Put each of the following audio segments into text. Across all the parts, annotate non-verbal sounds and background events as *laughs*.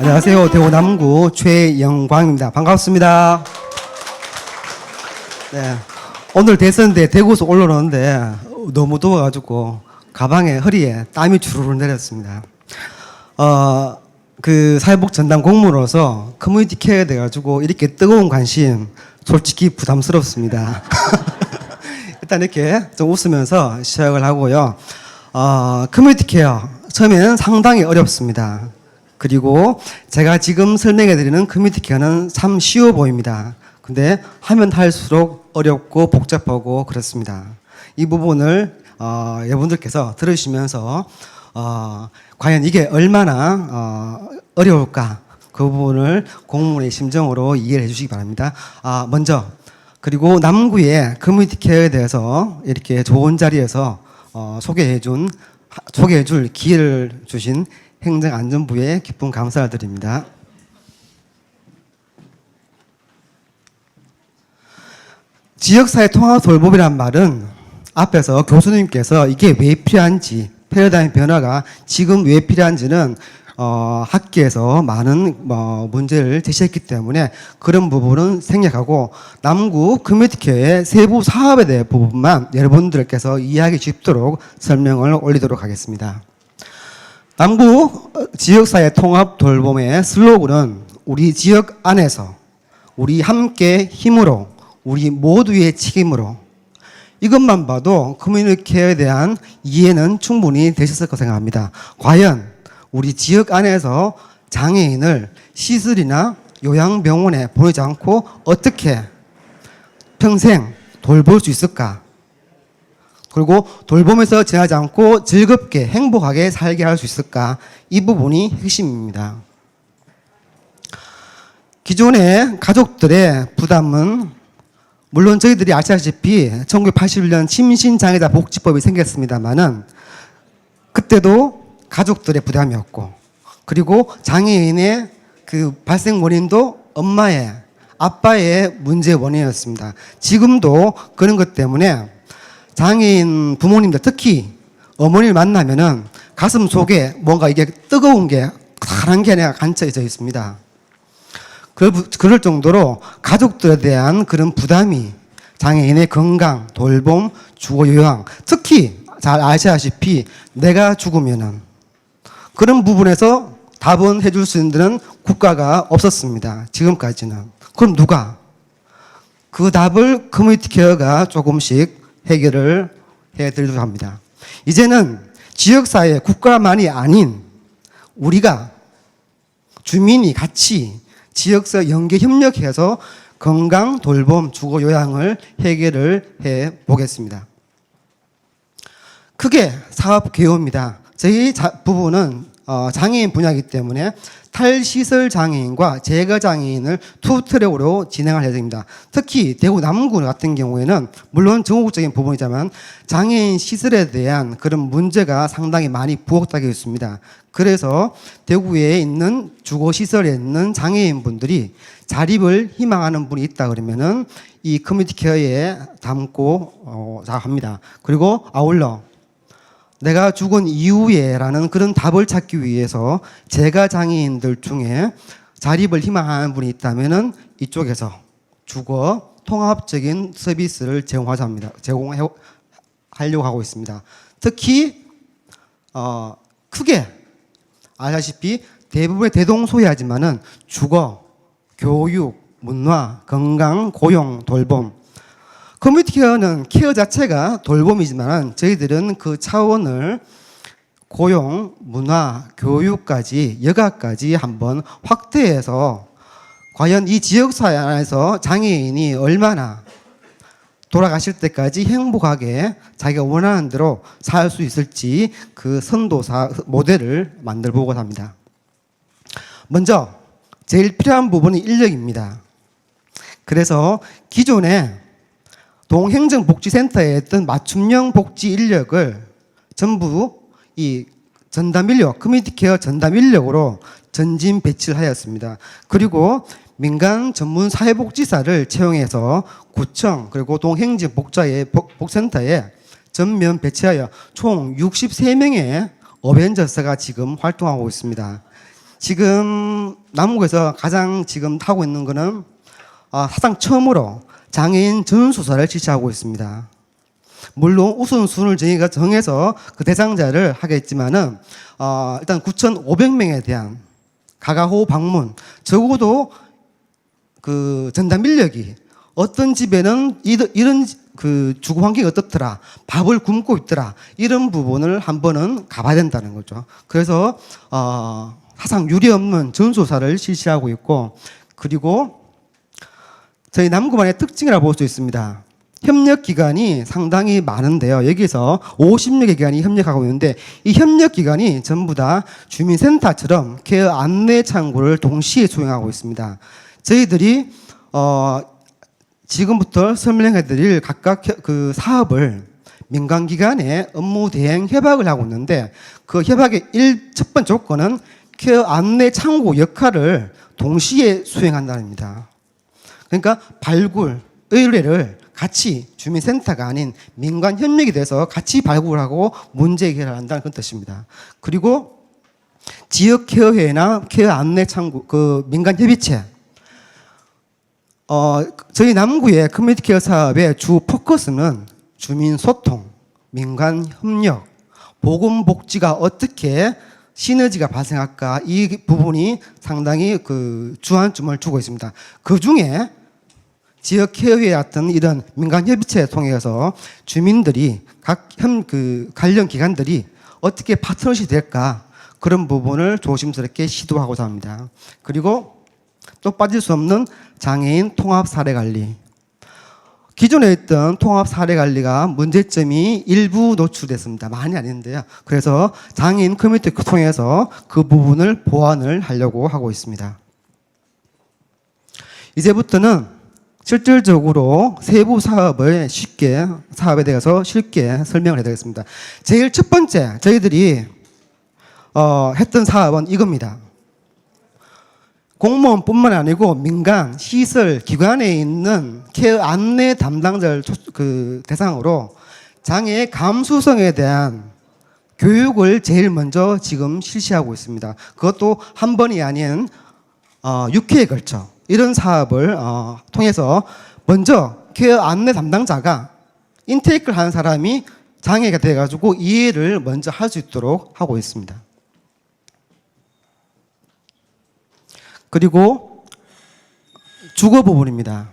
안녕하세요. 대구 남구 최영광입니다. 반갑습니다. 네. 오늘 대선대 대구에서 올라오는데 너무 더워가지고 가방에 허리에 땀이 주르르 내렸습니다. 어, 그 사회복 전담 공무로서 커뮤니티 케어에 돼가지고 이렇게 뜨거운 관심 솔직히 부담스럽습니다. *laughs* 일단 이렇게 좀 웃으면서 시작을 하고요. 어, 커뮤니티 케어 처음에는 상당히 어렵습니다. 그리고 제가 지금 설명해 드리는 커뮤니티 케어는 참 쉬워 보입니다. 근데 하면 할수록 어렵고 복잡하고 그렇습니다. 이 부분을 어, 여러분들께서 들으시면서 어, 과연 이게 얼마나 어, 어려울까 그 부분을 공무원의 심정으로 이해를 해주시기 바랍니다. 아, 먼저 그리고 남구의 커뮤니티 케어에 대해서 이렇게 좋은 자리에서 어, 소개해준 하- 소개해줄 기회를 주신 행정안전부에 깊은 감사를 드립니다. 지역사회 통합 돌봄이란 말은 앞에서 교수님께서 이게 왜 필요한지 패러다임 변화가 지금 왜 필요한지는 어, 학계에서 많은 뭐 문제를 제시했기 때문에 그런 부분은 생략하고 남구 커뮤니티케어의 세부 사업에 대한 부분만 여러분들께서 이해하기 쉽도록 설명을 올리도록 하겠습니다. 남구 어, 지역사회 통합 돌봄의 슬로건은 우리 지역 안에서 우리 함께 힘으로 우리 모두의 책임으로 이것만 봐도 커뮤니티 케어에 대한 이해는 충분히 되셨을 거 생각합니다. 과연 우리 지역 안에서 장애인을 시설이나 요양병원에 보내지 않고 어떻게 평생 돌볼 수 있을까? 그리고 돌보면서 지나지 않고 즐겁게 행복하게 살게 할 수 있을까? 이 부분이 핵심입니다. 기존의 가족들의 부담은 물론 저희들이 아시다시피 1981년 심신장애자 복지법이 생겼습니다만은 그때도 가족들의 부담이었고 그리고 장애인의 그 발생 원인도 엄마의 아빠의 문제 원인이었습니다. 지금도 그런 것 때문에 장애인 부모님들 특히 어머니를 만나면은 가슴 속에 뭔가 이게 뜨거운 게 가란 게 아니라 간처져 있습니다. 그- 그럴 정도로 가족들에 대한 그런 부담이 장애인의 건강, 돌봄, 주거 요양, 특히 잘 아시다시피 내가 죽으면은 그런 부분에서 답은 해줄 수 있는 국가가 없었습니다. 지금까지는. 그럼 누가? 그 답을 커뮤니티 케어가 조금씩 해결을 해드리려고 합니다. 이제는 지역사회, 국가만이 아닌 우리가 주민이 같이 지역사 연계 협력해서 건강, 돌봄, 주거 요양을 해결을 해 보겠습니다. 크게 사업 개요입니다. 저희 자- 부분은 어, 장애인 분야이기 때문에 탈시설 장애인과 제거 장애인을 투 트랙으로 진행할 예정입니다. 특히 대구 남구 같은 경우에는 물론 전국적인 부분이지만 장애인 시설에 대한 그런 문제가 상당히 많이 부각되고 있습니다. 그래서 대구에 있는 주거 시설에 있는 장애인 분들이 자립을 희망하는 분이 있다 그러면은 이 커뮤니티 케어에 담고 어, 합니다. 그리고 아울러 내가 죽은 이후에라는 그런 답을 찾기 위해서 제가 장애인들 중에 자립을 희망하는 분이 있다면은 이쪽에서 주거 통합적인 서비스를 제공하자 합니다. 제공해 하려고 하고 있습니다. 특히 어, 크게 아시다시피 대부분의 대동소이하지만은 주거, 교육, 문화, 건강, 고용, 돌봄 커뮤니티 케어는 케어 자체가 돌봄이지만 저희들은 그 차원을 고용, 문화, 교육까지 여가까지 한번 확대해서 과연 이 지역사회 안에서 장애인이 얼마나 돌아가실 때까지 행복하게 자기가 원하는 대로 살 수 있을지 그 선도사 모델을 만들어 보고자 합니다. 먼저 제일 필요한 부분이 인력입니다. 그래서 기존에 동행정복지센터에 있던 맞춤형 복지 인력을 전부 이 전담 인력, 커뮤니티 케어 전담 인력으로 전진 배치를 하였습니다. 그리고 민간 전문 사회복지사를 채용해서 구청 그리고 동행정복자의 복- 복센터에 전면 배치하여 총 63명의 어벤져스가 지금 활동하고 있습니다. 지금 남국에서 가장 지금 하고 있는 거는 아, 사상 처음으로 장애인 전수사를 실시하고 있습니다. 물론 우선순위를 저희가 정해서 그 대상자를 하겠지만은 어, 일단 9,500명에 대한 가가호 방문 적어도 그 전담 인력이 어떤 집에는 이런, 그 주거 환경이 어떻더라 밥을 굶고 있더라 이런 부분을 한 번은 가봐야 된다는 거죠. 그래서 어, 사상 유례 없는 전수사를 실시하고 있고 그리고 저희 남구반의 특징이라 볼 수 있습니다. 협력 기관이 상당히 많은데요. 여기서 50여 개 기관이 협력하고 있는데 이 협력 기관이 전부 다 주민센터처럼 케어 안내 창구를 동시에 수행하고 있습니다. 저희들이 어 지금부터 설명해 드릴 각각 혀- 그 사업을 민간 기관에 업무 대행 협약을 하고 있는데 그 협약의 일 첫 번째 조건은 케어 안내 창구 역할을 동시에 수행한다는 겁니다. 그러니까 발굴, 의뢰를 같이 주민센터가 아닌 민간 협력이 돼서 같이 발굴하고 문제 해결을 한다는 그런 뜻입니다. 그리고 지역 케어회나 케어 안내 창구, 그 민간 협의체, 어, 저희 남구의 커뮤니티 케어 사업의 주 포커스는 주민 소통, 민간 협력, 보건 복지가 어떻게 시너지가 발생할까 이 부분이 상당히 그 주안점을 주고 있습니다. 그 중에 지역 케어회 같은 이런 민간 협의체에 통해서 주민들이 각 현 그 관련 기관들이 어떻게 파트너십이 될까 그런 부분을 조심스럽게 시도하고자 합니다. 그리고 또 빠질 수 없는 장애인 통합 사례 관리. 기존에 있던 통합 사례 관리가 문제점이 일부 노출됐습니다. 많이 아닌데요. 그래서 장애인 커뮤니티 통해서 그 부분을 보완을 하려고 하고 있습니다. 이제부터는 실질적으로 세부 사업을 쉽게 사업에 대해서 쉽게 설명을 해드리겠습니다. 제일 첫 번째 저희들이 어, 했던 사업은 이겁니다. 공무원뿐만 아니고 민간 시설 기관에 있는 케어 안내 담당자를 초- 그 대상으로 장애 감수성에 대한 교육을 제일 먼저 지금 실시하고 있습니다. 그것도 한 번이 아닌 어, 6회에 걸쳐 이런 사업을 어, 통해서 먼저 케어 안내 담당자가 인테이크를 하는 사람이 장애가 돼가지고 이해를 먼저 할 수 있도록 하고 있습니다. 그리고 주거 부분입니다.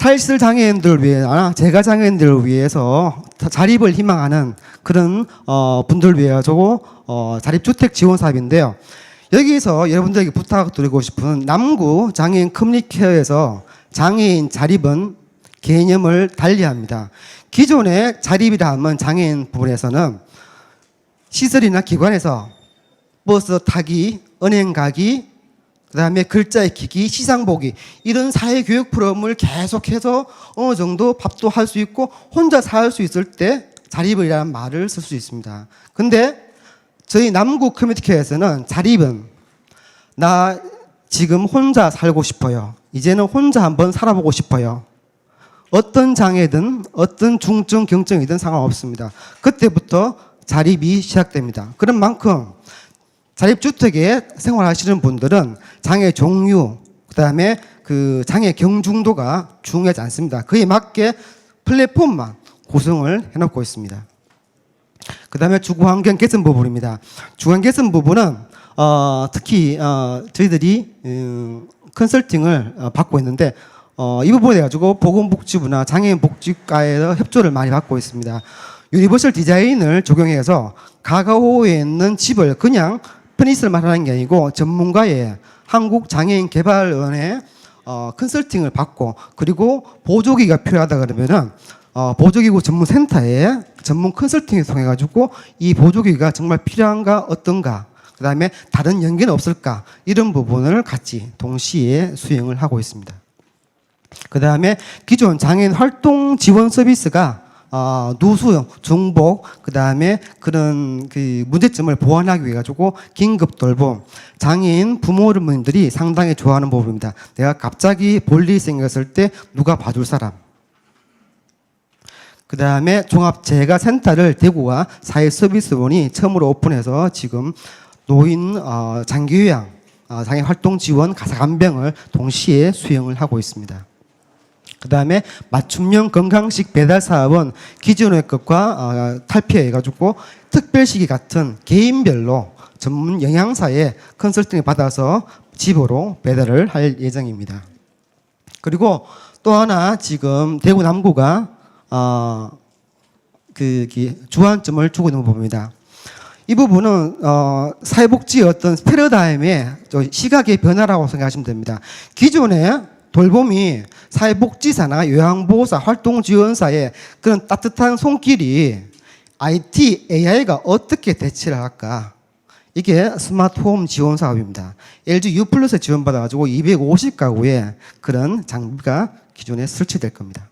탈실 장애인들을 위해, 제가 장애인들을 위해서 자립을 희망하는 그런 어, 분들을 위해 저거 어, 자립주택 지원 사업인데요. 여기서 여러분들에게 부탁드리고 싶은 남구 장애인 커뮤니케어에서 장애인 자립은 개념을 달리합니다. 기존의 자립이라 하면 장애인 부분에서는 시설이나 기관에서 버스 타기, 은행 가기, 그 다음에 글자 익히기, 시상 보기 이런 사회 교육 프로그램을 계속해서 어느 정도 밥도 할 수 있고 혼자 살 수 있을 때 자립이라는 말을 쓸 수 있습니다. 근데 저희 남구 커뮤니티에서는 자립은 나 지금 혼자 살고 싶어요. 이제는 혼자 한번 살아보고 싶어요. 어떤 장애든 어떤 중증 경증이든 상관없습니다. 그때부터 자립이 시작됩니다. 그런 만큼 자립주택에 생활하시는 분들은 장애 종류, 그 다음에 그 장애 경중도가 중요하지 않습니다. 그에 맞게 플랫폼만 구성을 해놓고 있습니다. 그 다음에 주거환경 개선 부분입니다. 주거환경 개선 부분은 어, 특히 어, 저희들이 음, 컨설팅을 어, 받고 있는데 어, 이 부분에 가지고 보건복지부나 장애인복지과에서 협조를 많이 받고 있습니다. 유니버설 디자인을 적용해서 가가호에 있는 집을 그냥 편의시설만 하는 게 아니고 전문가의 한국장애인개발원의 어, 컨설팅을 받고 그리고 보조기가 필요하다 그러면은 어, 보조기구 전문센터에 전문 컨설팅을 통해 가지고 이 보조기가 정말 필요한가 어떤가 그 다음에 다른 연계는 없을까 이런 부분을 같이 동시에 수행을 하고 있습니다. 그 다음에 기존 장애인 활동 지원 서비스가 어, 누수, 중복, 그 다음에 그런 그 문제점을 보완하기 위해 가지고 긴급 돌봄, 장애인 부모님들이 상당히 좋아하는 부분입니다. 내가 갑자기 볼 일이 생겼을 때 누가 봐줄 사람. 그 다음에 종합재가센터를 대구와 사회서비스원이 처음으로 오픈해서 지금 노인 어, 장기요양, 어, 장애 활동 지원 가사간병을 동시에 수행을 하고 있습니다. 그 다음에 맞춤형 건강식 배달 사업은 기존의 것과 어, 탈피해가지고 특별시기 같은 개인별로 전문 영양사의 컨설팅을 받아서 집으로 배달을 할 예정입니다. 그리고 또 하나 지금 대구 남구가 어, 그 기- 주안점을 주고 있는 부분입니다. 이 부분은 어, 사회복지의 어떤 패러다임의 저 시각의 변화라고 생각하시면 됩니다. 기존에 돌봄이 사회복지사나 요양보호사, 활동지원사의 그런 따뜻한 손길이 IT, AI가 어떻게 대체를 할까? 이게 스마트홈 지원 사업입니다. LG U 플러스 지원받아가지고 250가구에 그런 장비가 기존에 설치될 겁니다.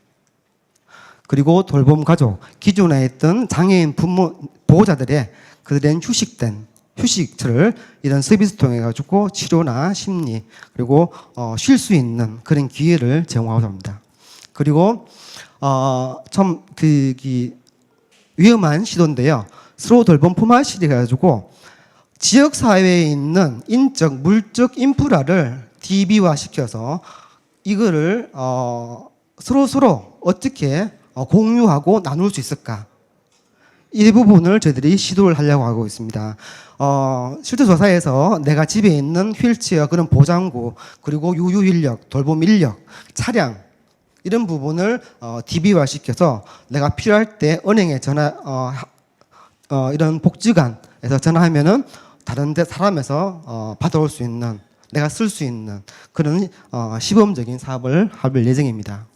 그리고 돌봄 가족 기존에 있던 장애인 부모 보호자들의 그들의 휴식된 휴식처를 이런 서비스 통해 가지고 치료나 심리 그리고 어, 쉴 수 있는 그런 기회를 제공하고 합니다. 그리고 어 참그 위험한 시도인데요. 스로 돌봄 포마시리 가지고 지역 사회에 있는 인적 물적 인프라를 DB화 시켜서 이거를 어, 서로 서로 어떻게 어, 공유하고 나눌 수 있을까? 이 부분을 저희들이 시도를 하려고 하고 있습니다. 어, 실제 조사에서 내가 집에 있는 휠체어, 그런 보장구, 그리고 유유 인력, 돌봄 인력, 차량, 이런 부분을 어, DB화 시켜서 내가 필요할 때 은행에 전화, 어, 하- 어, 이런 복지관에서 전화하면은 다른 데 사람에서 어, 받아올 수 있는 내가 쓸 수 있는 그런 어, 시범적인 사업을 할 예정입니다.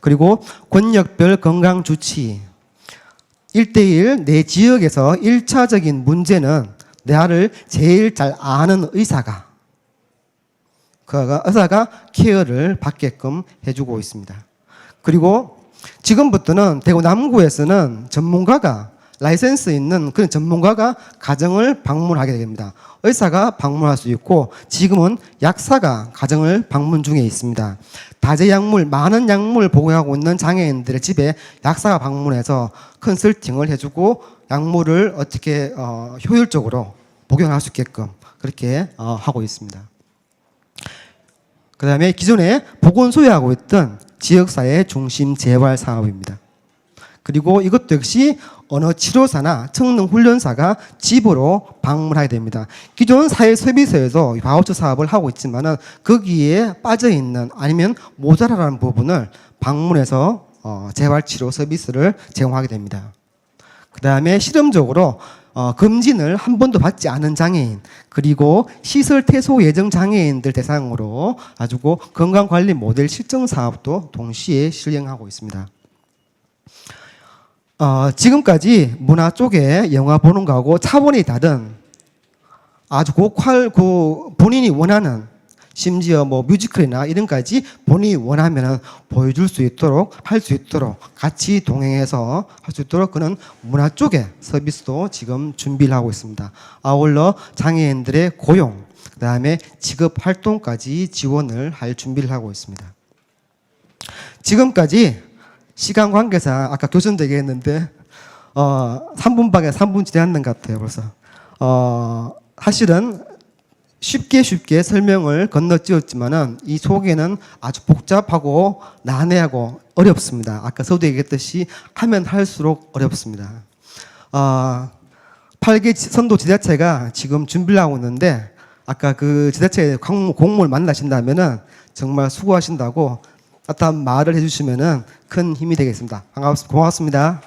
그리고 권역별 건강 주치 1대1 내 지역에서 1차적인 문제는 나를 제일 잘 아는 의사가 그가 의사가 케어를 받게끔 해주고 있습니다. 그리고 지금부터는 대구 남구에서는 전문가가 라이센스 있는 그런 전문가가 가정을 방문하게 됩니다. 의사가 방문할 수 있고 지금은 약사가 가정을 방문 중에 있습니다. 다재 약물 많은 약물 복용하고 있는 장애인들의 집에 약사가 방문해서 컨설팅을 해주고 약물을 어떻게 어, 효율적으로 복용할 수 있게끔 그렇게 어, 하고 있습니다. 그 다음에 기존에 보건소유하고 있던 지역사회 중심 재활 사업입니다. 그리고 이것도 역시 언어 치료사나 청능 훈련사가 집으로 방문하게 됩니다. 기존 사회 서비스에서 바우처 사업을 하고 있지만은 거기에 빠져 있는 아니면 모자라는 부분을 방문해서 어, 재활 치료 서비스를 제공하게 됩니다. 그 다음에 실험적으로 어, 검진을 한 번도 받지 않은 장애인 그리고 시설 퇴소 예정 장애인들 대상으로 가지고 건강관리 모델 실증 사업도 동시에 실행하고 있습니다. 어, 지금까지 문화 쪽에 영화 보는 거하고 차원이 다른 아주 고퀄 그 본인이 원하는 심지어 뭐 뮤지컬이나 이런 까지 본인이 원하면 보여줄 수 있도록 할 수 있도록 같이 동행해서 할 수 있도록 그런 문화 쪽의 서비스도 지금 준비를 하고 있습니다. 아울러 장애인들의 고용, 그다음에 직업 활동까지 지원을 할 준비를 하고 있습니다. 지금까지 시간 관계상 아까 교수님도 얘기했는데 어 3분밖에 3분 지났는 것 같아요 벌써. 어 사실은 쉽게 쉽게 설명을 건너뛰었지만은 이 속에는 아주 복잡하고 난해하고 어렵습니다. 아까 서도 얘기했듯이 하면 할수록 어렵습니다. 어 8개 선도 지자체가 지금 준비를 하고 있는데 아까 그 지자체 공무- 공무원을 만나신다면은 정말 수고하신다고 따뜻한 말을 해주시면은 큰 힘이 되겠습니다. 반갑습니다. 고맙습니다.